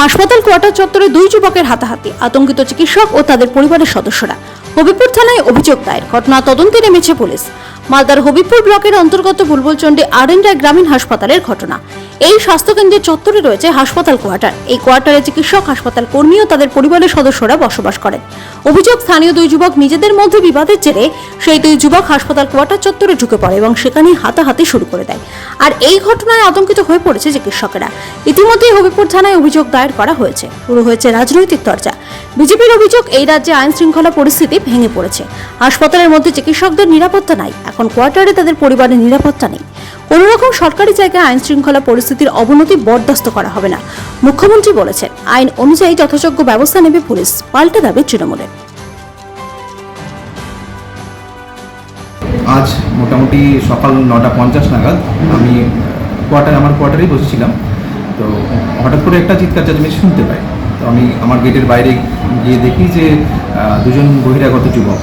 হাসপাতাল কোয়ার্টার চত্বরে দুই যুবকের হাতাহাতি। আতঙ্কিত চিকিৎসক ও তাদের পরিবারের সদস্যরা। হবিপুর থানায় অভিযোগ দায়ের। ঘটনা তদন্তে নেমেছে পুলিশ। মালদার হবিপুর ব্লকের অন্তর্গত বুলবুলচণ্ডী আরেন্ডায় গ্রামীণ হাসপাতালের ঘটনা। এই স্বাস্থ্যকেন্দ্রের চত্বরে রয়েছে হাসপাতাল কোয়ার্টার। এই কোয়ার্টারে চিকিৎসক, হাসপাতাল কর্মী ও তাদের পরিবারের সদস্যরা বসবাস করেন। অভিযোগ, স্থানীয় দুই যুবক নিজেদের মধ্যে বিবাদের জেরে সেই দুই যুবক হাসপাতাল কোয়ার্টার চত্বরে ঢুকে পড়ে এবং সেখানে হাতাহাতি শুরু করে দেয়। আর এই ঘটনায় আতঙ্কিত হয়ে পড়েছে চিকিৎসকেরা। ইতিমধ্যেই হবিপুর থানায় অভিযোগ দায়ের করা হয়েছে। শুরু হয়েছে রাজনৈতিক চর্চা। বিজেপির অভিযোগ, এই রাজ্যে আইন শৃঙ্খলা পরিস্থিতি ভেঙে পড়েছে। হাসপাতালের মধ্যে চিকিৎসকদের নিরাপত্তা নাই। এখন কোয়ার্টারে তাদের পরিবারের নিরাপত্তা নেই। কোনো রকম সরকারি জায়গায় আইন শৃঙ্খলা পরিস্থিতির অবনতি বরদাস্ত করা হবে না। মুখ্যমন্ত্রী বলেছেন, আইন অনুযায়ী যথাযোগ্য ব্যবস্থা নেবে পুলিশ, পাল্টে দাবি তৃণমূলের। আজ মোটামুটি সকাল নটা পঞ্চাশ নাগাদ আমি কোয়ার্টার, আমার কোয়ার্টারেই বসেছিলাম। তো হঠাৎ করে একটা চিৎকার চেঁচামেচি শুনতে পাই। তো আমি আমার গেটের বাইরে গিয়ে দেখি যে দুজন বহিরাগত যুবক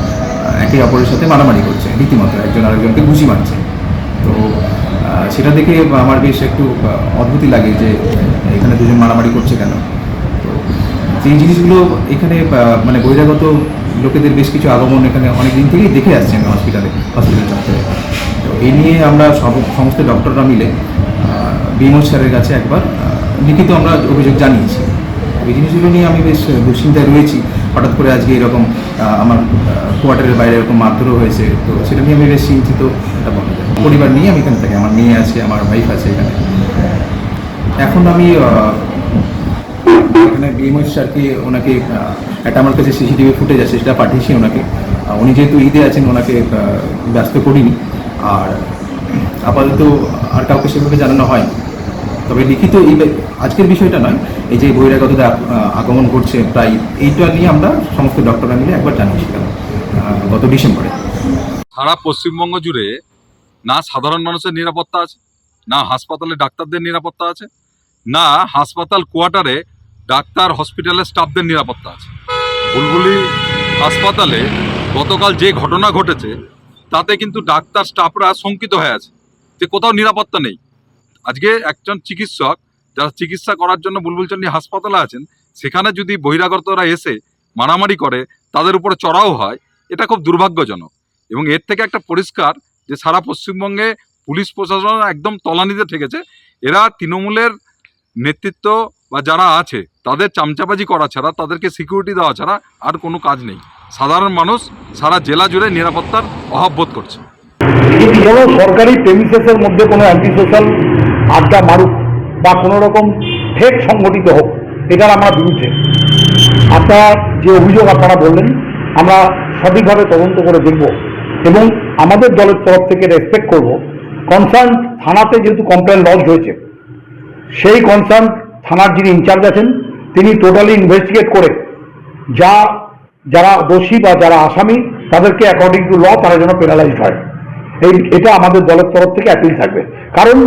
একে অপরের সাথে মারামারি করছে। রীতিমতো একজন আরেকজনকে ঘুষি মারছে। তো সেটা দেখে আমার বেশ একটু অদ্ভুতই লাগে যে এখানে দুজন মারামারি করছে কেন? তো সেই জিনিসগুলো এখানে মানে বহিরাগত লোকেদের বেশ কিছু আগমন এখানে অনেক দিন থেকেই দেখে আসছি আমি হসপিটালে হসপিটাল চত্বরে তো এই নিয়ে আমরা সব, সমস্ত ডক্টররা মিলে বিমোদ স্যারের কাছে একবার লিখিত আমরা অভিযোগ জানিয়েছি। এই জিনিসগুলো নিয়ে আমি বেশ দুশ্চিন্তায় রয়েছি। হঠাৎ করে আজকে এরকম আমার কোয়ার্টারের বাইরে এরকম মারধরও হয়েছে, তো সেটা নিয়ে আমি বেশ চিন্তিত এটা বলা যায় পরিবার নিয়ে আমি এখানে থাকি, আমার মেয়ে আছে, আমার ওয়াইফ আছে এখানে। এখন আমি এখানে বিএমএস স্যারকে ওনাকে একটা আমার কাছে সিসিটিভি ফুটেজ আছে, সেটা পাঠিয়েছি ওনাকে। উনি যেহেতু ঈদে আছেন, ওনাকে ব্যস্ত করিনি। আর আপাতত আর কাউকে সেভাবে জানানো হয় তবে লিখিত এই আজকের বিষয়টা নয়, এই যে বহিরাগতদের আগমন ঘটছে, প্রায় এইটা নিয়ে আমরা সমস্ত ডক্টররা মিলে একবার জানিয়েছিলাম গত ডিসেম্বরে। সারা পশ্চিমবঙ্গ জুড়ে না সাধারণ মানুষের নিরাপত্তা আছে, না হাসপাতালে ডাক্তারদের নিরাপত্তা আছে, না হাসপাতাল কোয়ার্টারে ডাক্তার, হসপিটালের স্টাফদের নিরাপত্তা আছে। বুলবুলি হাসপাতালে গতকাল যে ঘটনা ঘটেছে, তাতে কিন্তু ডাক্তার, স্টাফরা শঙ্কিত হয়ে আছে যে কোথাও নিরাপত্তা নেই। আজকে একজন চিকিৎসক যারা চিকিৎসা করার জন্য বুলবুলচন্ডী হাসপাতালে আছেন, সেখানে যদি বহিরাগতরা এসে মারামারি করে, তাদের উপরে চড়াও হয় এটা খুব দুর্ভাগ্যজনক। এবং এর থেকে একটা পরিষ্কার যে সারা পশ্চিমবঙ্গে পুলিশ প্রশাসন একদম তলানিতে ঠেকেছে, এরা তৃণমূলের নেতৃত্ব বা যারা আছে, তাদের চামচাবাজি করা ছাড়া, তাদেরকে সিকিউরিটি দেওয়া ছাড়া আর কোনো কাজ নেই। সাধারণ মানুষ সারা জেলা জুড়ে নিরাপত্তার অভাব বোধ করছে। সরকারি প্রেমিসেসের মধ্যে কোনো অ্যান্টি সোশ্যাল আড্ডা মারুক বা কোনো রকম ঠেক সংগঠিত হোক, এটার আমরা বিরুদ্ধে। আপনার যে অভিযোগ আপনারা বললেন, আমরা সঠিকভাবে তদন্ত করে দেখব এবং আমাদের দলের তরফ থেকে রেসপেক্ট করব। কনসার্ন থানাতে যেহেতু কমপ্লেন লজ হয়েছে, সেই কনসার্ন থানার যিনি ইনচার্জ আছেন, তিনি টোটালি ইনভেস্টিগেট করে যা, যারা দোষী বা যারা আসামি, তাদেরকে অ্যাকর্ডিং টু ল তারা যেন পেনালাইজড হয়। এই, এটা আমাদের দলের তরফ থেকে অ্যাপিল থাকবে। কারণ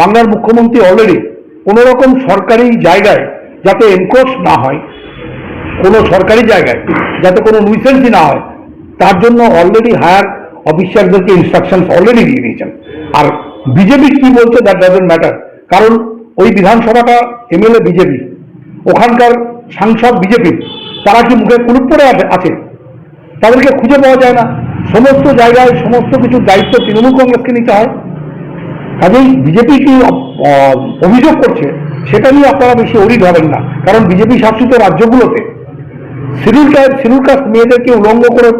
বাংলার মুখ্যমন্ত্রী অলরেডি কোনো রকম সরকারি জায়গায় যাতে এনক্রোচ না হয়, কোনো সরকারি জায়গায় যাতে কোনো নুইসেন্সই না হয় তার জন্য অলরেডি হায়ার অফিসারদেরকে ইনস্ট্রাকশন অলরেডি দিয়ে দিয়েছেন। আর বিজেপি কি বলছে দ্যাট ডাজেন্ট ম্যাটার কারণ ওই বিধানসভাটা এমএলএ বিজেপি, ওখানকার সাংসদ বিজেপি, তারা কি মুখে কুলুপ পড়ে আছে তাদেরকে খুঁজে পাওয়া যায় না। সমস্ত জায়গায় সমস্ত কিছু দায়িত্ব তৃণমূল কংগ্রেসকে নিতে হয়। কাজেই বিজেপি কি অভিযোগ করছে, সেটা নিয়ে আপনারা বেশি অরিড হবেন না। কারণ বিজেপি শাসিত রাজ্যগুলোতে শিডিউল টাইপ শিডিউল কাস্ট মেয়েদেরকে উলঙ্গ করে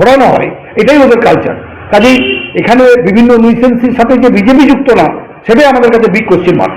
ঘোরানো হয়, এটাই ওদের কালচার কাজেই এখানে বিভিন্ন নিউসেন্সির সাথে যে বিজেপি যুক্ত না, সেটাই আমাদের কাছে বিগ কোশ্চেন মার্ক